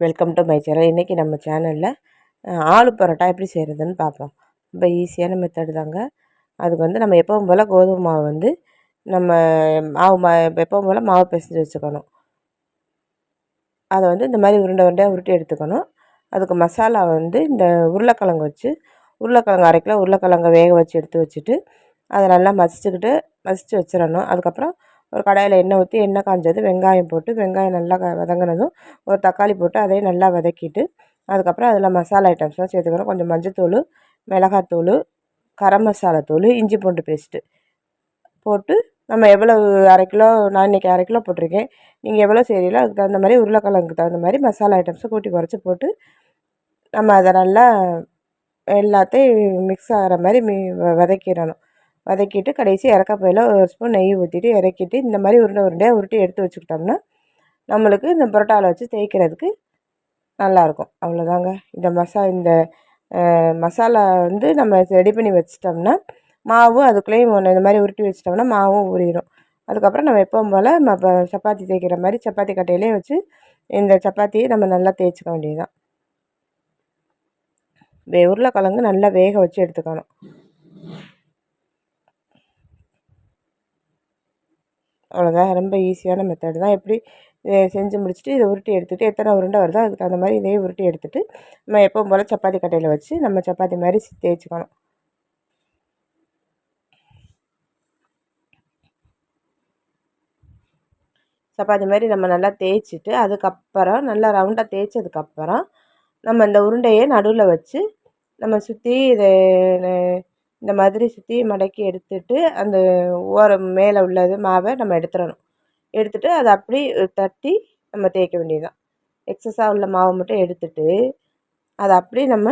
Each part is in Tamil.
வெல்கம் டு மை சேனல் இன்றைக்கி நம்ம சேனலில் ஆலு பரோட்டா எப்படி செய்கிறதுன்னு பார்ப்போம் ரொம்ப ஈஸியான மெத்தடு தாங்க. அதுக்கு வந்து நம்ம எப்பவும் போல் கோதுமை மாவு வந்து நம்ம மாவு மா எப்பவும் போல் மாவு பிசைஞ்சு வச்சுக்கணும். அதை வந்து இந்த மாதிரி உருண்டை உருண்டையாக உருட்டி எடுத்துக்கணும். அதுக்கு மசாலா வந்து இந்த உருளைக்கிழங்கு வச்சு உருளைக்கிழங்கு அரை கிலோ வேக வச்சு எடுத்து வச்சுட்டு அதை நல்லா மசிச்சுக்கிட்டு மசித்து வச்சிடணும். அதுக்கப்புறம் ஒரு கடாயில் எண்ணெய் ஊற்றி எண்ணெய் காஞ்சது வெங்காயம் போட்டு வெங்காயம் நல்லா வதங்கினதும் ஒரு தக்காளி போட்டு அதையும் நல்லா வதக்கிட்டு அதுக்கப்புறம் அதில் மசாலா ஐட்டம்ஸ்லாம் சேர்த்துக்கணும். கொஞ்சம் மஞ்சத்தூள் மிளகாத்தூள் கரம் மசாலா தூள் இஞ்சி பூண்டு பேஸ்ட்டு போட்டு நம்ம எவ்வளோ அரை கிலோ நான் இன்றைக்கி அரை கிலோ போட்டிருக்கேன். நீங்கள் எவ்வளோ செய்கிறீங்களோ அதுக்கு தகுந்த மாதிரி உருளைக்கிழங்குக்கு தகுந்த மாதிரி மசாலா ஐட்டம்ஸை கூட்டி குறைச்சி போட்டு நம்ம அதை நல்லா எல்லாத்தையும் மிக்ஸ் ஆகிற மாதிரி மி வதக்கிடணும். வதக்கிட்டு கடைசி இறக்க ஒரு ஸ்பூன் நெய் ஊற்றிட்டு இறக்கிட்டு இந்த மாதிரி உருண்டை உருண்டையாக உருட்டி எடுத்து வச்சுக்கிட்டோம்னா நம்மளுக்கு இந்த புரோட்டாவில் வச்சு தேய்க்கிறதுக்கு நல்லாயிருக்கும். அவ்வளோதாங்க. இந்த மசா இந்த மசாலா வந்து நம்ம ரெடி பண்ணி வச்சிட்டோம்னா மாவும் அதுக்குள்ளேயும் இந்த மாதிரி உருட்டி வச்சிட்டோம்னா மாவும் ஊறிடும் அதுக்கப்புறம் நம்ம எப்பவும் போல் சப்பாத்தி தேய்க்கிற மாதிரி சப்பாத்தி கட்டையிலே வச்சு இந்த சப்பாத்தியை நம்ம நல்லா தேய்ச்சிக்க வேண்டியது தான் உருளைக்கிழங்கு நல்லா வேக வச்சு எடுத்துக்கணும். அவ்வளோதான். ரொம்ப ஈஸியான மெத்தட் தான் எப்படி செஞ்சு முடிச்சுட்டு இதை உருட்டி எடுத்துகிட்டு எத்தனை உருண்டை வருதோ அதுக்கு தகுந்த மாதிரி இதே உருட்டி எடுத்துகிட்டு நம்ம எப்பவும் போல் சப்பாத்தி கட்டையில் வச்சு நம்ம சப்பாத்தி மாதிரி தேய்ச்சிக்கணும். சப்பாத்தி மாதிரி நம்ம நல்லா தேய்ச்சிட்டு அதுக்கப்புறம் நல்லா ரவுண்டாக தேய்ச்சதுக்கப்புறம் நம்ம இந்த உருண்டையை நடுவில் வச்சு நம்ம சுற்றி இதை இந்த மாதிரி சுற்றி மடக்கி எடுத்துட்டு அந்த ஓரம் மேலே உள்ளது மாவை நம்ம எடுத்துடணும். எடுத்துட்டு அதை அப்படி தட்டி நம்ம தேய்க்க வேண்டியது தான் எக்ஸஸாக உள்ள மாவை மட்டும் எடுத்துட்டு அதை அப்படி நம்ம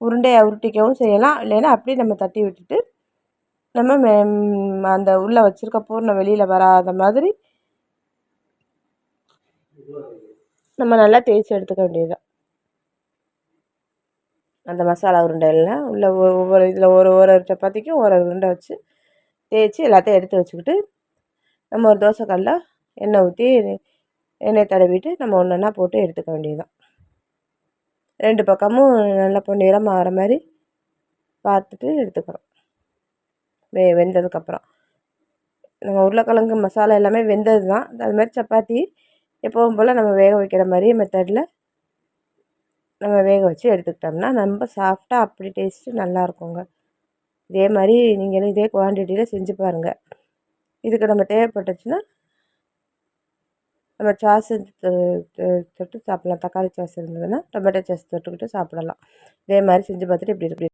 உருண்டையை உருட்டிக்கவும் செய்யலாம். இல்லைன்னா அப்படியே நம்ம தட்டி விட்டுட்டு நம்ம அந்த உள்ளே வச்சுருக்க பூர்ணம் வெளியில் வராத மாதிரி நம்ம நல்லா தேய்ச்சி எடுத்துக்க வேண்டியது தான் அந்த மசாலா உருண்டையெல்லாம் உள்ள ஒவ்வொரு இதில் ஒரு ஒரு சப்பாத்திக்கும் ஒரு உருண்டை வச்சு தேய்ச்சி எல்லாத்தையும் எடுத்து வச்சுக்கிட்டு நம்ம ஒரு தோசைக்கல்ல எண்ணெய் ஊற்றி எண்ணெய் தடவிட்டு நம்ம ஒன்று ஒன்றா போட்டு எடுத்துக்க வேண்டியதுதான். ரெண்டு பக்கமும் நல்லா பொன்னிறமாக ஆகிற மாதிரி பார்த்துட்டு எடுத்துக்கிறோம் வெ வெந்ததுக்கப்புறம் நம்ம உருளைக்கிழங்கு மசாலா எல்லாமே வெந்தது தான் அது மாதிரி சப்பாத்தி எப்போவும் போல் நம்ம வேக வைக்கிற மாதிரியே மெத்தடில் நம்ம வேக வச்சு எடுத்துக்கிட்டோம்னா ரொம்ப சாஃப்டாக அப்படி டேஸ்ட்டு நல்லாயிருக்குங்க. இதே மாதிரி நீங்களும் இதே குவான்டிட்டியில் செஞ்சு பாருங்கள் இதுக்கு நம்ம தேவைப்பட்டுச்சுன்னா நம்ம சாஸ் தொட்டு சாப்பிட்லாம். தக்காளி சாஸ் இருந்ததுன்னா டொமேட்டோ சாஸ் தொட்டுக்கிட்டு சாப்பிடலாம். இதே மாதிரி செஞ்சு பார்த்துட்டு இப்படி இப்படி